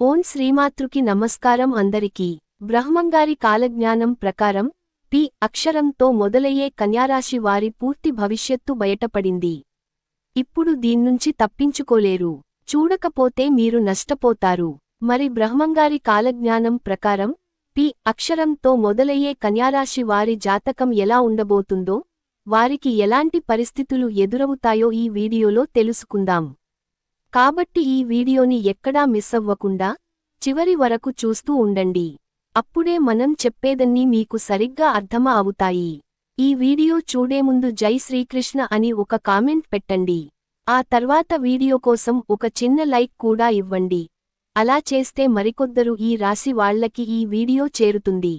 ఓం శ్రీమాతృకి నమస్కారం అందరికీ. బ్రహ్మంగారి కాలజ్ఞానం ప్రకారం పి అక్షరంతో మొదలయ్యే కన్యారాశి వారి పూర్తి భవిష్యత్తు బయటపడింది. ఇప్పుడు దీన్నుంచి తప్పించుకోలేరు. చూడకపోతే మీరు నష్టపోతారు. మరి బ్రహ్మంగారి కాలజ్ఞానం ప్రకారం పి అక్షరంతో మొదలయ్యే కన్యారాశి వారి జాతకం ఎలా ఉండబోతుందో వారికి ఎలాంటి పరిస్థితులు ఎదురవుతాయో ఈ వీడియోలో తెలుసుకుందాం. కాబట్టి ఈ వీడియోని ఎక్కడా మిస్ అవ్వకుండా చివరి వరకు చూస్తూ ఉండండి. అప్పుడే మనం చెప్పేదన్నీ మీకు సరిగ్గా అర్థమ అవుతాయి. ఈ వీడియో చూడే ముందు జై శ్రీకృష్ణ అని ఒక కామెంట్ పెట్టండి. ఆ తర్వాత వీడియో కోసం ఒక చిన్న లైక్ కూడా ఇవ్వండి. అలా చేస్తే మరికొద్దరు ఈ రాశి వాళ్ళకి ఈ వీడియో చేరుతుంది.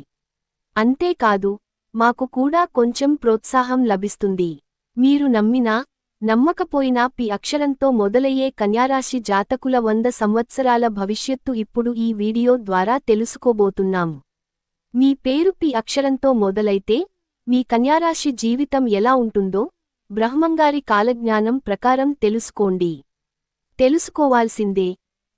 అంతేకాదు మాకు కూడా కొంచెం ప్రోత్సాహం లభిస్తుంది. మీరు నమ్మినా నమ్మకపోయినా పి అక్షరంతో మొదలయ్యే కన్యారాశి జాతకుల వంద సంవత్సరాల భవిష్యత్తు ఇప్పుడు ఈ వీడియో ద్వారా తెలుసుకోబోతున్నాం. మీ పేరు పి అక్షరంతో మొదలైతే మీ కన్యారాశి జీవితం ఎలా ఉంటుందో బ్రహ్మంగారి కాలజ్ఞానం ప్రకారం తెలుసుకోండి. తెలుసుకోవాల్సిందే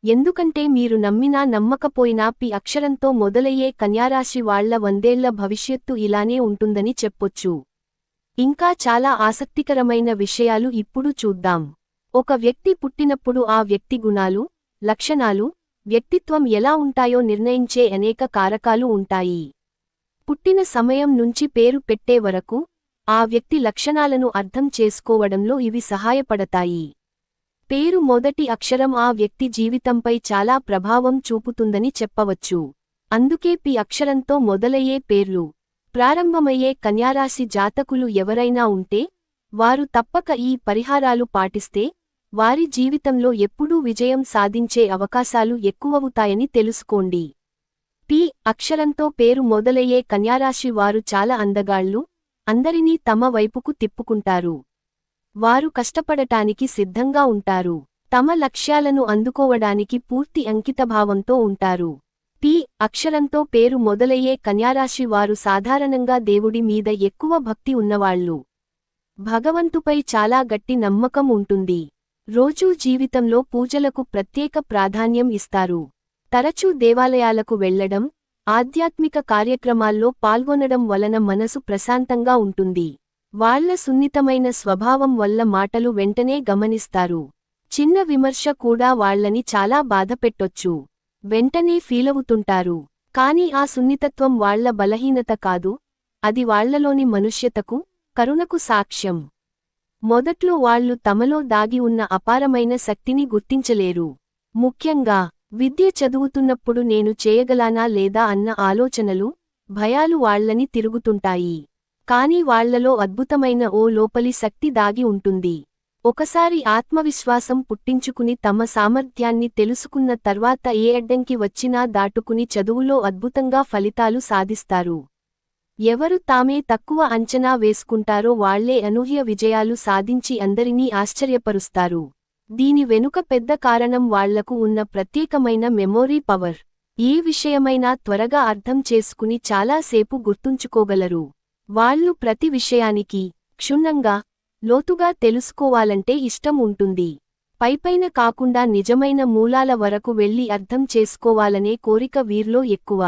ఎందుకంటే మీరు నమ్మినా నమ్మకపోయినా పి అక్షరంతో మొదలయ్యే కన్యారాశి వాళ్ళ వందేళ్ళ భవిష్యత్తు ఇలానే ఉంటుందని చెప్పొచ్చు. ఇంకా చాలా ఆసక్తికరమైన విషయాలు ఇప్పుడు చూద్దాం. ఒక వ్యక్తి పుట్టినప్పుడు ఆ వ్యక్తి గుణాలు లక్షణాలు వ్యక్తిత్వం ఎలా ఉంటాయో నిర్ణయించే అనేక కారకాలు ఉంటాయి. పుట్టిన సమయం నుంచి పేరు పెట్టే వరకు ఆ వ్యక్తి లక్షణాలను అర్థం చేసుకోవడంలో ఇవి సహాయపడతాయి. పేరు మొదటి అక్షరం ఆ వ్యక్తి జీవితంపై చాలా ప్రభావం చూపుతుందని చెప్పవచ్చు. అందుకే పి అక్షరంతో మొదలయ్యే పేర్లు. ప్రారంభమయ్యే కన్యారాశి జాతకులు ఎవరైనా ఉంటే వారు తప్పక ఈ పరిహారాలు పాటిస్తే వారి జీవితంలో ఎప్పుడూ విజయం సాధించే అవకాశాలు ఎక్కువవుతాయని తెలుసుకోండి. పి. అక్షరంతో పేరు మొదలయ్యే కన్యారాశి వారు చాలా అందగాళ్ళు అందరినీ తమ వైపుకు తిప్పుకుంటారు. వారు కష్టపడటానికి సిద్ధంగా ఉంటారు. తమ లక్ష్యాలను అందుకోవడానికి పూర్తి అంకితభావంతో ఉంటారు. పి. అక్షరంతో పేరు మొదలయ్యే కన్యారాశి వారు సాధారణంగా దేవుడి మీద ఎక్కువ భక్తి ఉన్నవాళ్ళు భగవంతుపై చాలా గట్టి నమ్మకం ఉంటుంది. రోజూ జీవితంలో పూజలకు ప్రత్యేక ప్రాధాన్యం ఇస్తారు. తరచూ దేవాలయాలకు వెళ్ళడం ఆధ్యాత్మిక కార్యక్రమాల్లో పాల్గొనడం వలన మనసు ప్రశాంతంగా ఉంటుంది. వాళ్ళ సున్నితమైన స్వభావం వల్ల మాటలు వెంటనే గమనిస్తారు. చిన్న విమర్శ కూడా వాళ్ళని చాలా బాధపెట్టొచ్చు. వెంటనే ఫీలవుతుంటారు. కాని ఆ సున్నితత్వం వాళ్ళ బలహీనత కాదు అది వాళ్ళలోని మనుష్యతకు కరుణకు సాక్ష్యం. మొదట్లో వాళ్ళు తమలో దాగి ఉన్న అపారమైన శక్తిని గుర్తించలేరు. ముఖ్యంగా విద్య చదువుతున్నప్పుడు నేను చేయగలానా లేదా అన్న ఆలోచనలు భయాలు వాళ్ళని తిరుగుతుంటాయి. కాని వాళ్ళలో అద్భుతమైన ఓ లోపలి శక్తి దాగి ఉంటుంది. ఒకసారి ఆత్మవిశ్వాసం పుట్టించుకుని తమ సామర్థ్యాన్ని తెలుసుకున్న తర్వాత ఏ అడ్డంకి వచ్చినా దాటుకుని చదువులో అద్భుతంగా ఫలితాలు సాధిస్తారు. ఎవరు తామే తక్కువ అంచనా వేసుకుంటారో వాళ్ళే అనూహ్య విజయాలు సాధించి అందరినీ ఆశ్చర్యపరుస్తారు. దీని వెనుక పెద్ద కారణం వాళ్ళకు ఉన్న ప్రత్యేకమైన మెమోరీ పవర్. ఏ విషయమైనా త్వరగా అర్థం చేసుకుని చాలాసేపు గుర్తుంచుకోగలరు. వాళ్ళు ప్రతి విషయానికి క్షుణ్ణంగా లోతుగా తెలుసుకోవాలంటే ఇష్టం ఉంటుంది. పైపైన కాకుండా నిజమైన మూలాల వరకు వెళ్ళి అర్థం చేసుకోవాలనే కోరిక వీర్లో ఎక్కువ.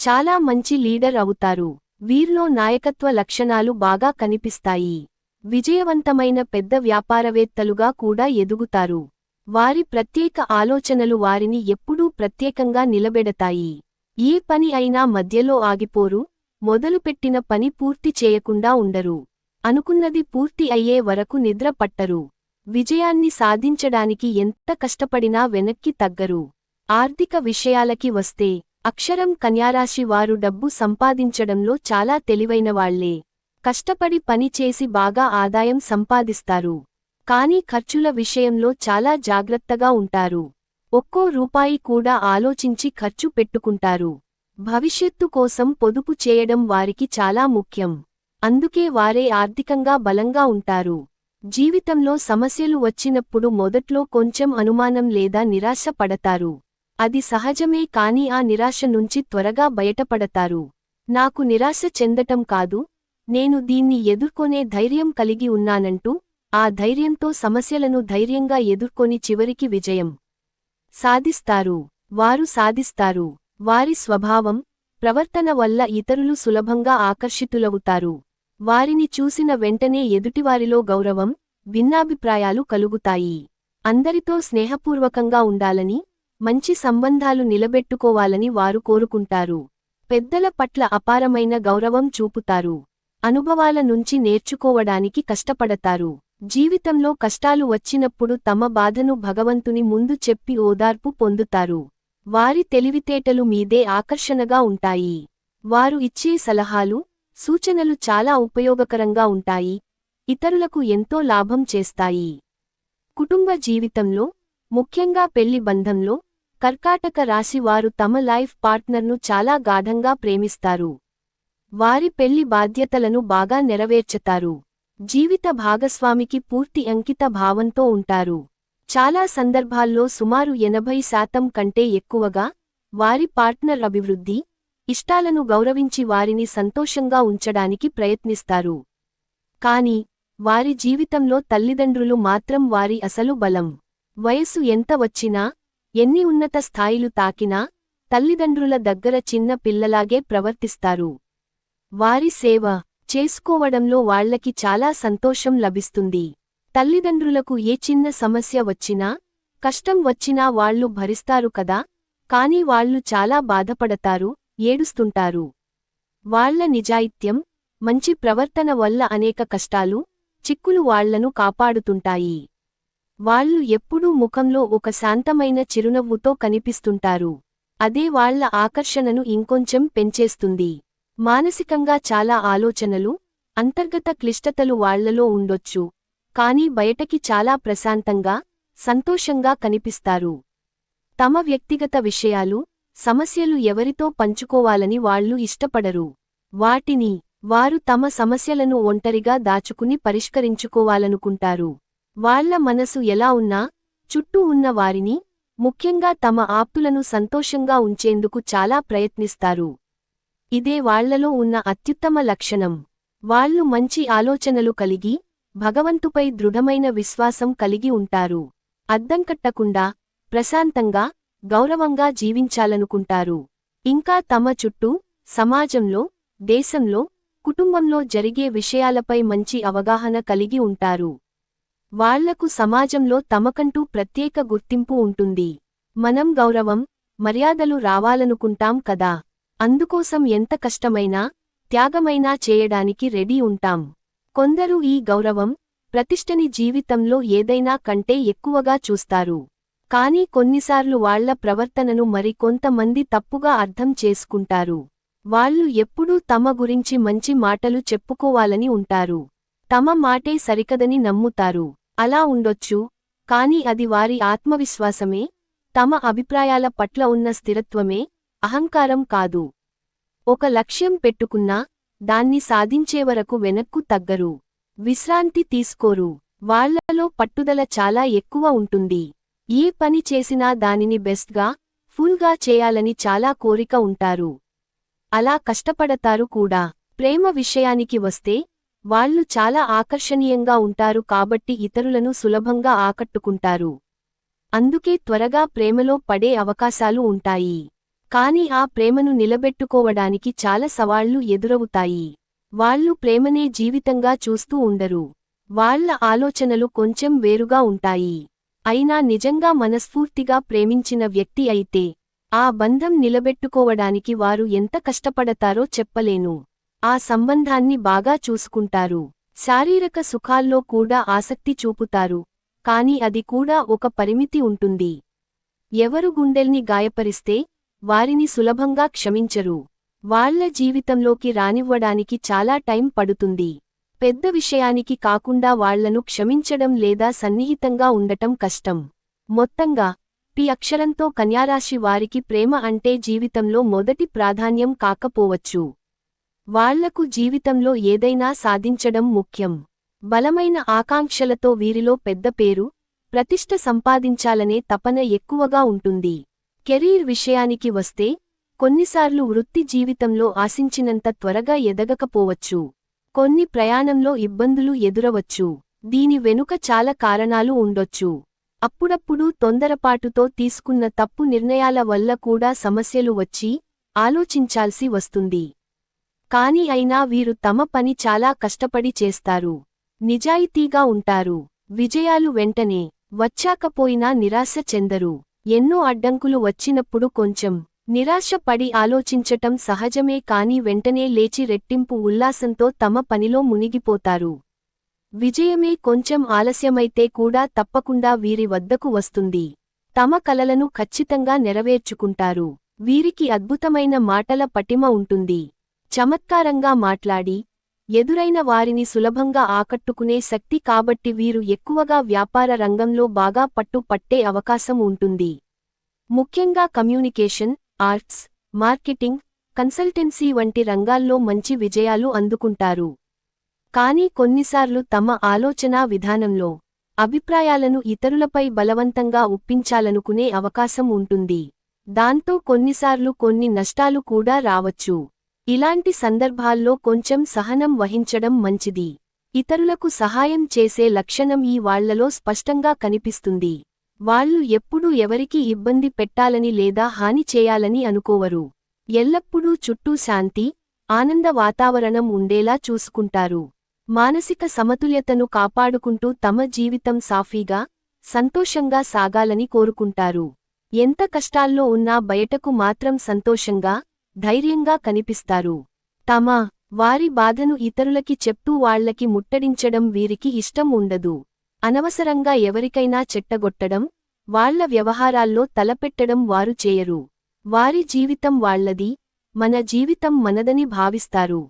చాలా మంచి లీడర్ అవుతారు. వీర్లో నాయకత్వ లక్షణాలు బాగా కనిపిస్తాయి. విజయవంతమైన పెద్ద వ్యాపారవేత్తలుగా కూడా ఎదుగుతారు. వారి ప్రత్యేక ఆలోచనలు వారిని ఎప్పుడూ ప్రత్యేకంగా నిలబెడతాయి. ఏ పని అయినా మధ్యలో ఆగిపోరు మొదలుపెట్టిన పని పూర్తి చేయకుండా ఉండరు. అనుకున్నది పూర్తి అయ్యే వరకు నిద్ర పట్టరు. విజయాన్ని సాధించడానికి ఎంత కష్టపడినా వెనక్కి తగ్గరు. ఆర్థిక విషయాలకి వస్తే అక్షరం కన్యారాశి వారు డబ్బు సంపాదించడంలో చాలా తెలివైనవాళ్ళే. కష్టపడి పనిచేసి బాగా ఆదాయం సంపాదిస్తారు. కాని ఖర్చుల విషయంలో చాలా జాగ్రత్తగా ఉంటారు. ఒక్కో రూపాయి కూడా ఆలోచించి ఖర్చు పెట్టుకుంటారు. భవిష్యత్తు కోసం పొదుపు చేయడం వారికి చాలా ముఖ్యం. అందుకే వారే ఆర్థికంగా బలంగా ఉంటారు. జీవితంలో సమస్యలు వచ్చినప్పుడు మొదట్లో కొంచెం అనుమానం లేదా నిరాశ పడతారు. అది సహజమే కాని ఆ నిరాశ నుంచి త్వరగా బయటపడతారు. నాకు నిరాశ చెందటం కాదు నేను దీన్ని ఎదుర్కొనే ధైర్యం కలిగి ఉన్నానంటూ ఆ ధైర్యంతో సమస్యలను ధైర్యంగా ఎదుర్కొని చివరికి విజయం సాధిస్తారు. వారు సాధిస్తారు. వారి స్వభావం ప్రవర్తన వల్ల ఇతరులు సులభంగా ఆకర్షితులవుతారు. వారిని చూసిన వెంటనే ఎదుటివారిలో గౌరవం భిన్నాభిప్రాయాలు కలుగుతాయి. అందరితో స్నేహపూర్వకంగా ఉండాలని మంచి సంబంధాలు నిలబెట్టుకోవాలని వారు కోరుకుంటారు. పెద్దల పట్ల అపారమైన గౌరవం చూపుతారు. అనుభవాల నుంచి నేర్చుకోవడానికి కష్టపడతారు. జీవితంలో కష్టాలు వచ్చినప్పుడు తమ బాధను భగవంతుని ముందు చెప్పి ఓదార్పు పొందుతారు. వారి తెలివితేటలు మీదే ఆకర్షణగా ఉంటాయి. వారు ఇచ్చే సలహాలు సూచనలు చాలా ఉపయోగకరంగా ఉంటాయి ఇతరులకు ఎంతో లాభం చేస్తాయి. కుటుంబ జీవితంలో ముఖ్యంగా పెళ్ళి బంధంలో కర్కాటక రాశి వారు తమ లైఫ్ పార్ట్నర్ను చాలా గాఢంగా ప్రేమిస్తారు. వారి పెళ్ళి బాధ్యతలను బాగా నెరవేర్చతారు. జీవిత భాగస్వామికి పూర్తి అంకిత భావంతో ఉంటారు. చాలా సందర్భాల్లో సుమారు ఎనభై శాతం కంటే ఎక్కువగా వారి పార్ట్నర్ అభివృద్ధి ఇష్టాలను గౌరవించి వారిని సంతోషంగా ఉంచడానికి ప్రయత్నిస్తారు. కాని వారి జీవితంలో తల్లిదండ్రులు మాత్రం వారి అసలు బలం వయసు ఎంత వచ్చినా ఎన్ని ఉన్నత స్థాయిలు తాకినా తల్లిదండ్రుల దగ్గర చిన్న పిల్లలాగే ప్రవర్తిస్తారు. వారి సేవ చేసుకోవడంలో వాళ్ళకి చాలా సంతోషం లభిస్తుంది. తల్లిదండ్రులకు ఏ చిన్న సమస్య వచ్చినా కష్టం వచ్చినా వాళ్ళు భరిస్తారు కదా కాని వాళ్ళు చాలా బాధపడతారు ఏడుస్తుంటారు. వాళ్ళ నిజాయిత్యం మంచి ప్రవర్తన వల్ల అనేక కష్టాలు చిక్కులు వాళ్ళను కాపాడుతుంటాయి. వాళ్ళు ఎప్పుడూ ముఖంలో ఒక శాంతమైన చిరునవ్వుతో కనిపిస్తుంటారు. అదే వాళ్ళ ఆకర్షణను ఇంకొంచెం పెంచేస్తుంది. మానసికంగా చాలా ఆలోచనలు అంతర్గత క్లిష్టతలు వాళ్ళలో ఉండొచ్చు. కాని బయటకి చాలా ప్రశాంతంగా సంతోషంగా కనిపిస్తారు. తమ వ్యక్తిగత విషయాలు సమస్యలు ఎవరితో పంచుకోవాలని వాళ్ళు ఇష్టపడరు. వాటిని వారు తమ సమస్యలను ఒంటరిగా దాచుకుని పరిష్కరించుకోవాలనుకుంటారు. వాళ్ళ మనసు ఎలా ఉన్నా చుట్టూ ఉన్న వారిని ముఖ్యంగా తమ ఆప్తులను సంతోషంగా ఉంచేందుకు చాలా ప్రయత్నిస్తారు. ఇదే వాళ్ళలో ఉన్న అత్యుత్తమ లక్షణం. వాళ్ళు మంచి ఆలోచనలు కలిగి భగవంతుపై దృఢమైన విశ్వాసం కలిగి ఉంటారు. అద్దంకట్టకుండా ప్రశాంతంగా గౌరవంగా జీవించాలనుకుంటారు. ఇంకా తమ చుట్టూ సమాజంలో దేశంలో కుటుంబంలో జరిగే విషయాలపై మంచి అవగాహన కలిగి ఉంటారు. వాళ్ళకు సమాజంలో తమకంటూ ప్రత్యేక గుర్తింపు ఉంటుంది. మనం గౌరవం మర్యాదలు రావాలనుకుంటాం కదా. అందుకోసం ఎంత కష్టమైనా త్యాగమైనా చేయడానికి రెడీ ఉంటాం. కొందరు ఈ గౌరవం ప్రతిష్టని జీవితంలో ఏదైనా కంటే ఎక్కువగా చూస్తారు. కానీ కొన్నిసార్లు వాళ్ళ ప్రవర్తనను మరికొంతమంది తప్పుగా అర్థం చేసుకుంటారు. వాళ్ళు ఎప్పుడూ తమ గురించి మంచి మాటలు చెప్పుకోవాలని ఉంటారు. తమ మాటే సరికదని నమ్ముతారు. అలా ఉండొచ్చు కాని అది వారి ఆత్మవిశ్వాసమే తమ అభిప్రాయాల పట్ల ఉన్న స్థిరత్వమే అహంకారం కాదు. ఒక లక్ష్యం పెట్టుకున్నా దాన్ని సాధించే వరకు వెనక్కు తగ్గరు. విశ్రాంతి తీసుకోరు. వాళ్ళలో పట్టుదల చాలా ఎక్కువ ఉంటుంది. ఏ పని చేసినా దానిని బెస్ట్గా ఫుల్గా చేయాలని చాలా కోరిక ఉంటారు. అలా కష్టపడతారు కూడా. ప్రేమ విషయానికి వస్తే వాళ్ళు చాలా ఆకర్షణీయంగా ఉంటారు కాబట్టి ఇతరులను సులభంగా ఆకట్టుకుంటారు. అందుకే త్వరగా ప్రేమలో పడే అవకాశాలు ఉంటాయి. కాని ఆ ప్రేమను నిలబెట్టుకోవడానికి చాలా సవాళ్ళు ఎదురవుతాయి. వాళ్ళు ప్రేమనే జీవితంగా చూస్తూ ఉండరు. వాళ్ళ ఆలోచనలు కొంచెం వేరుగా ఉంటాయి. అయినా నిజంగా మనస్ఫూర్తిగా ప్రేమించిన వ్యక్తి అయితే ఆ బంధం నిలబెట్టుకోవడానికి వారు ఎంత కష్టపడతారో చెప్పలేను. ఆ సంబంధాన్ని బాగా చూసుకుంటారు. శారీరక సుఖాల్లో కూడా ఆసక్తి చూపుతారు. కాని అది కూడా ఒక పరిమితి ఉంటుంది. ఎవరు గుండెల్ని గాయపరిస్తే వారిని సులభంగా క్షమించరు. వాళ్ళ జీవితంలోకి రానివ్వడానికి చాలా టైం పడుతుంది. పెద్ద విషయానికి కాకుండా వాళ్ళను క్షమించడం లేదా సన్నిహితంగా ఉండటం కష్టం. మొత్తంగా పి అక్షరంతో కన్యారాశి వారికి ప్రేమ అంటే జీవితంలో మొదటి ప్రాధాన్యం కాకపోవచ్చు. వాళ్ళకు జీవితంలో ఏదైనా సాధించడం ముఖ్యం. బలమైన ఆకాంక్షలతో వీరిలో పెద్ద పేరు ప్రతిష్ట సంపాదించాలనే తపన ఎక్కువగా ఉంటుంది. కెరీర్ విషయానికి వస్తే కొన్నిసార్లు వృత్తి జీవితంలో ఆశించినంత త్వరగా ఎదగకపోవచ్చు. కొన్ని ప్రయాణంలో ఇబ్బందులు ఎదురవచ్చు. దీని వెనుక చాలా కారణాలు ఉండొచ్చు. అప్పుడప్పుడు తొందరపాటుతో తీసుకున్న తప్పు నిర్ణయాల వల్ల కూడా సమస్యలు వచ్చి ఆలోచించాల్సి వస్తుంది. కాని అయినా వీరు తమ పని చాలా కష్టపడి చేస్తారు. నిజాయితీగా ఉంటారు. విజయాలు వెంటనే వచ్చాకపోయినా నిరాశ చెందరు. ఎన్నో అడ్డంకులు వచ్చినప్పుడు కొంచెం నిరాశ పడి ఆలోచించటం సహజమే కాని వెంటనే లేచి రెట్టింపు ఉల్లాసంతో తమ పనిలో మునిగిపోతారు. విజయమే కొంచెం ఆలస్యమైతే కూడా తప్పకుండా వీరి వద్దకు వస్తుంది. తమ కలలను ఖచ్చితంగా నెరవేర్చుకుంటారు. వీరికి అద్భుతమైన మాటల పటిమ ఉంటుంది. చమత్కారంగా మాట్లాడి ఎదురైన వారిని సులభంగా ఆకట్టుకునే శక్తి కాబట్టి వీరు ఎక్కువగా వ్యాపార రంగంలో బాగా పట్టు పట్టే అవకాశం ఉంటుంది. ముఖ్యంగా కమ్యూనికేషన్ ఆర్ట్స్ మార్కెటింగ్ కన్సల్టెన్సీ వంటి రంగాల్లో మంచి విజయాలు అందుకుంటారు. కానీ కొన్నిసార్లు తమ ఆలోచనా విధానంలో అభిప్రాయాలను ఇతరులపై బలవంతంగా ఒప్పించాలనుకునే అవకాశం ఉంటుంది. దాంతో కొన్నిసార్లు కొన్ని నష్టాలు కూడా రావచ్చు. ఇలాంటి సందర్భాల్లో కొంచెం సహనం వహించడం మంచిది. ఇతరులకు సహాయం చేసే లక్షణం ఈ వాళ్ళలో స్పష్టంగా కనిపిస్తుంది. వాళ్ళు ఎప్పుడూ ఎవరికీ ఇబ్బంది పెట్టాలని లేదా హాని చేయాలని అనుకోవరు. ఎల్లప్పుడూ చుట్టూ శాంతి ఆనంద వాతావరణం ఉండేలా చూసుకుంటారు. మానసిక సమతుల్యతను కాపాడుకుంటూ తమ జీవితం సాఫీగా సంతోషంగా సాగాలని కోరుకుంటారు. ఎంత కష్టాల్లో ఉన్నా బయటకు మాత్రం సంతోషంగా ధైర్యంగా కనిపిస్తారు. తమ వారి బాధను ఇతరులకి చెప్తూ వాళ్ళకి ముట్టడించడం వీరికి ఇష్టం ఉండదు. అనవసరంగా ఎవరికైనా చెట్టగొట్టడం వాళ్ళ వ్యవహారాల్లో తలపెట్టడం వారు చేయరు. వారి జీవితం వాళ్ళది మన జీవితం మనదని భావిస్తారు.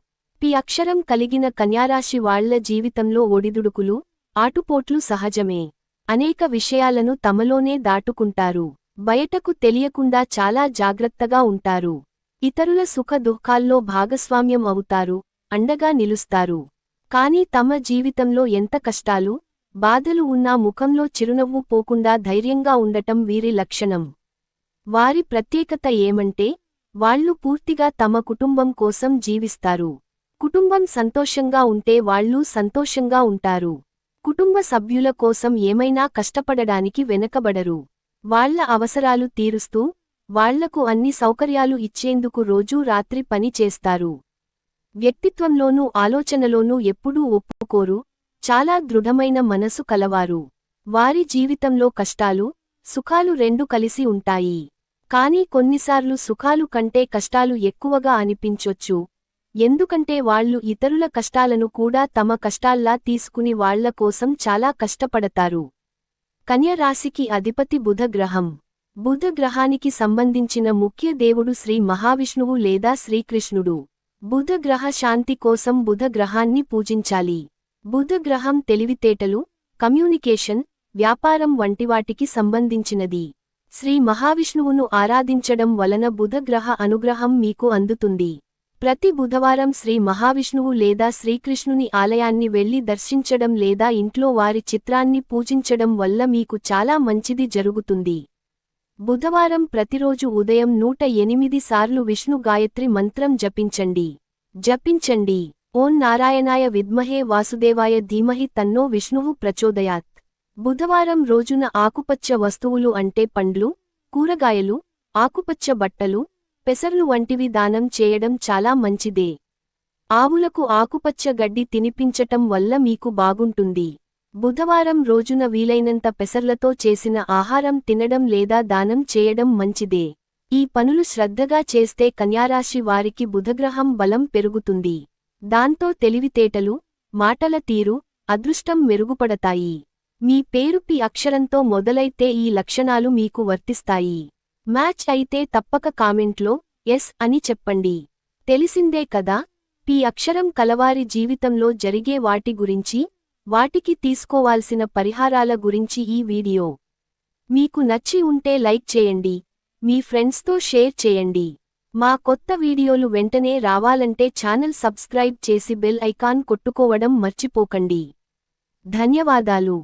పి అక్షరం కలిగిన కన్యారాశి వాళ్ళ జీవితంలో ఒడిదుడుకులు ఆటుపోట్లు సహజమే. అనేక విషయాలను తమలోనే దాటుకుంటారు. బయటకు తెలియకుండా చాలా జాగ్రత్తగా ఉంటారు. ఇతరుల సుఖ దుఃఖాల్లో భాగస్వామ్యం అవుతారు అండగా నిలుస్తారు. కాని తమ జీవితంలో ఎంత కష్టాలు బాధలు ఉన్నా ముఖంలో చిరునవ్వు పోకుండా ధైర్యంగా ఉండటం వీరి లక్షణం. వారి ప్రత్యేకత ఏమంటే వాళ్ళు పూర్తిగా తమ కుటుంబం కోసం జీవిస్తారు. కుటుంబం సంతోషంగా ఉంటే వాళ్ళూ సంతోషంగా ఉంటారు. కుటుంబ సభ్యుల కోసం ఏమైనా కష్టపడడానికి వెనకబడరు. వాళ్ళ అవసరాలు తీరుస్తూ వాళ్ళకు అన్ని సౌకర్యాలు ఇచ్చేందుకు రోజూ రాత్రి పని చేస్తారు. వ్యక్తిత్వంలోనూ ఆలోచనలోనూ ఎప్పుడూ ఒప్పుకోరు చాలా దృఢమైన మనసు కలవారు. వారి జీవితంలో కష్టాలు సుఖాలు రెండు కలిసి ఉంటాయి. కానీ కొన్నిసార్లు సుఖాలు కంటే కష్టాలు ఎక్కువగా అనిపించొచ్చు. ఎందుకంటే వాళ్ళు ఇతరుల కష్టాలను కూడా తమ కష్టాల్లా తీసుకుని వాళ్ళ కోసం చాలా కష్టపడతారు. కన్యరాశికి అధిపతి బుధగ్రహం బుధగ్రహానికి సంబంధించిన ముఖ్య దేవుడు శ్రీ మహావిష్ణువు లేదా శ్రీకృష్ణుడు. బుధగ్రహ శాంతి కోసం బుధ గ్రహాన్ని పూజించాలి. బుధగ్రహం తెలివితేటలు కమ్యూనికేషన్ వ్యాపారం వంటివాటికి సంబంధించినది. శ్రీ మహావిష్ణువును ఆరాధించడం వలన బుధగ్రహ అనుగ్రహం మీకు అందుతుంది. ప్రతి బుధవారం శ్రీ మహావిష్ణువు లేదా శ్రీకృష్ణుని ఆలయాన్ని వెళ్ళి దర్శించడం లేదా ఇంట్లో వారి చిత్రాన్ని పూజించడం వల్ల మీకు చాలా మంచిది జరుగుతుంది. బుధవారం ప్రతిరోజు ఉదయం నూట ఎనిమిది సార్లు విష్ణు గాయత్రి మంత్రం జపించండి. జపించండి. ఓం నారాయణాయ విద్మహే వాసుదేవాయ ధీమహి తన్నో విష్ణువు ప్రచోదయాత్. బుధవారం రోజున ఆకుపచ్చ వస్తువులు అంటే పండ్లు కూరగాయలు ఆకుపచ్చ బట్టలు పెసర్లు వంటివి దానం చేయడం చాలా మంచిదే. ఆవులకు ఆకుపచ్చ గడ్డి తినిపించటం వల్ల మీకు బాగుంటుంది. బుధవారం రోజున వీలైనంత పెసర్లతో చేసిన ఆహారం తినడం లేదా దానం చేయడం మంచిదే. ఈ పనులు శ్రద్ధగా చేస్తే కన్యారాశి వారికి బుధగ్రహం బలం పెరుగుతుంది. దాంతో తెలివితేటలు మాటల తీరు అదృష్టం మెరుగుపడతాయి. మీ పేరు పి అక్షరంతో మొదలైతే ఈ లక్షణాలు మీకు వర్తిస్తాయి. మ్యాచ్ అయితే తప్పక కామెంట్లో ఎస్ అని చెప్పండి. తెలిసిందే కదా పి అక్షరం కలవారి జీవితంలో జరిగే వాటి గురించి వాటికి తీసుకోవాల్సిన పరిహారాల గురించి ఈ వీడియో. మీకు నచ్చి ఉంటే లైక్ చేయండి. మీ ఫ్రెండ్స్తో షేర్ చేయండి. మా కొత్త వీడియోలు వెంటనే రావాలంటే ఛానల్ సబ్స్క్రైబ్ చేసి బెల్ ఐకాన్ కొట్టుకోవడం మర్చిపోకండి. ధన్యవాదాలు.